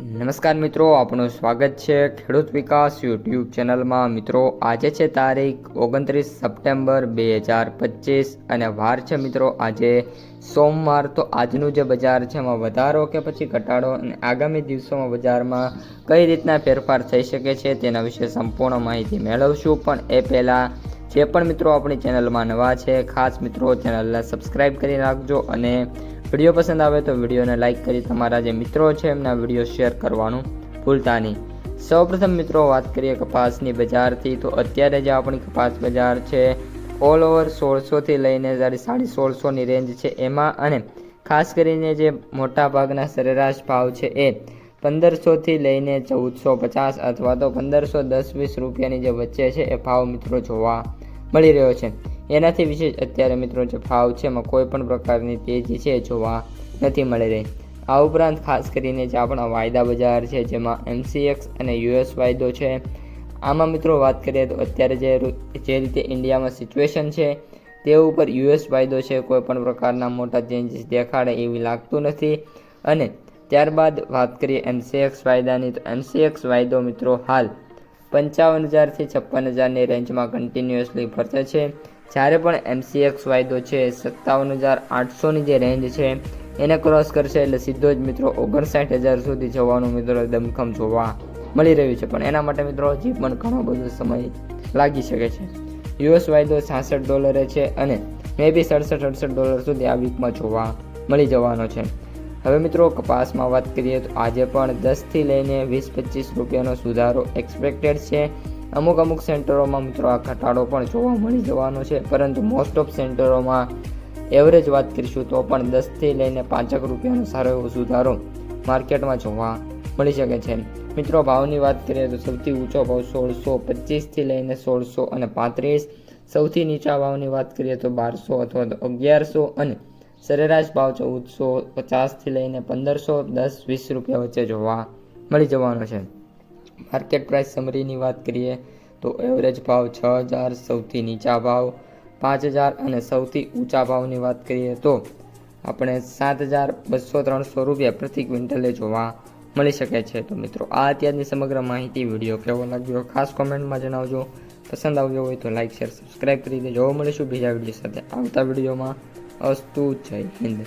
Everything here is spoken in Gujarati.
નમસ્કાર મિત્રો, આપનું સ્વાગત છે ખેડૂત વિકાસ યુટ્યુબ ચેનલમાં. મિત્રો, આજે છે તારીખ ઓગણત્રીસ સપ્ટેમ્બર બે હજાર પચીસ અને વાર છે મિત્રો આજે સોમવાર. તો આજનું જે બજાર છે એમાં વધારો કે પછી ઘટાડો અને આગામી દિવસોમાં બજારમાં કઈ રીતના ફેરફાર થઈ શકે છે તેના વિશે સંપૂર્ણ માહિતી મેળવશું. પણ એ પહેલાં જે પણ મિત્રો આપણી ચેનલમાં નવા છે, ખાસ મિત્રો ચેનલને સબસ્ક્રાઈબ કરી રાખજો અને વીડિયો પસંદ આવે તો વિડીયોને લાઇક કરી તમારા જે મિત્રો છે એમના વીડિયો શેર કરવાનું ભૂલતા નહીં. સૌપ્રથમ મિત્રો વાત કરીએ કપાસની બજારથી, તો અત્યારે જે આપણી કપાસ બજાર છે ઓલ ઓવર સોળસોથી લઈને જ્યારે સાડી સોળસોની રેન્જ છે, એમાં અને ખાસ કરીને જે મોટા ભાગના સરેરાશ ભાવ છે એ પંદરસોથી લઈને ચૌદસો પચાસ અથવા તો પંદરસો દસ વીસ રૂપિયાની જે વચ્ચે છે એ ભાવ મિત્રો જોવા મળી રહ્યો છે. એનાથી વિશેષ અત્યારે મિત્રો જે ભાવ છે એમાં કોઈ પણ પ્રકારની તેજી છે જોવા નથી મળી રહી. આ ઉપરાંત ખાસ કરીને જે આપણા વાયદા બજાર છે, જેમાં એમસીએક્સ અને યુએસ વાયદો છે, આમાં મિત્રો વાત કરીએ તો અત્યારે જે જે રીતે ઇન્ડિયામાં સિચ્યુએશન છે, તે ઉપર યુએસ વાયદો છે, કોઈ પણ પ્રકારના મોટા ચેન્જીસ દેખાડે એવી લાગતું નથી. અને ત્યારબાદ વાત કરીએ એમસીએક્સ વાયદાની, તો એમસીએક્સ વાયદો મિત્રો હાલ પંચાવન હજારથી છપ્પન હજારની રેન્જમાં કન્ટિન્યુઅસલી ફરતે છે. જ્યારે પણ એમસીએક્સ વાયદો છે, સત્તાવન હજાર આઠસોની જે રેન્જ છે, એને ક્રોસ કરશે એટલે સીધો જ મિત્રો ઓગણસાઠ હજાર સુધી જવાનું મિત્રો દમખમ જોવા મળી રહ્યું છે. પણ એના માટે મિત્રો હજી પણ ઘણો બધો સમય લાગી શકે છે. યુએસ વાયદો છાસઠ ડોલરે છે અને મે બી સડસઠ અડસઠ ડોલર સુધી આ વીકમાં જોવા મળી જવાનો છે. હવે મિત્રો, કપાસમાં વાત કરીએ તો આજે પણ દસથી લઈને વીસ પચીસ રૂપિયાનો સુધારો એક્સપેક્ટેડ છે. અમુક અમુક સેન્ટરોમાં મિત્રો આ ઘટાડો પણ જોવા મળી જવાનો છે, પરંતુ મોસ્ટ ઓફ સેન્ટરોમાં એવરેજ વાત કરીશું તો પણ દસથી લઈને પાંચક રૂપિયાનો સારો એવો સુધારો માર્કેટમાં જોવા મળી શકે છે. મિત્રો, ભાવની વાત કરીએ તો સૌથી ઊંચો ભાવ સોળસો પચીસથી લઈને સોળસો અને પાંત્રીસ. સૌથી નીચા ભાવની વાત કરીએ તો બારસો અથવા તો અગિયારસો અને સરેરાશ ભાવ ચૌદસો પચાસથી લઈને પંદરસો દસ વીસ રૂપિયા વચ્ચે જોવા મળી જવાનો છે. માર્કેટ પ્રાઇસ સમરીની વાત કરીએ તો એવરેજ ભાવ છ હજાર સૌથી નીચા ભાવ, પાંચ હજાર અને સૌથી ઊંચા ભાવની વાત કરીએ તો આપણે સાત હજાર બસો ત્રણસો રૂપિયા પ્રતિ ક્વિન્ટલે જોવા મળી શકે છે. તો મિત્રો, આ અત્યારની સમગ્ર માહિતી. વીડિયો કેવો લાગ્યો ખાસ કોમેન્ટમાં જણાવજો. પસંદ આવ્યો હોય તો લાઇક શેર સબસ્ક્રાઈબ કરી દેજો. મળીશું બીજા વીડિયો સાથે આવતા વિડીયોમાં. અસ્તુ જય હિન્દ.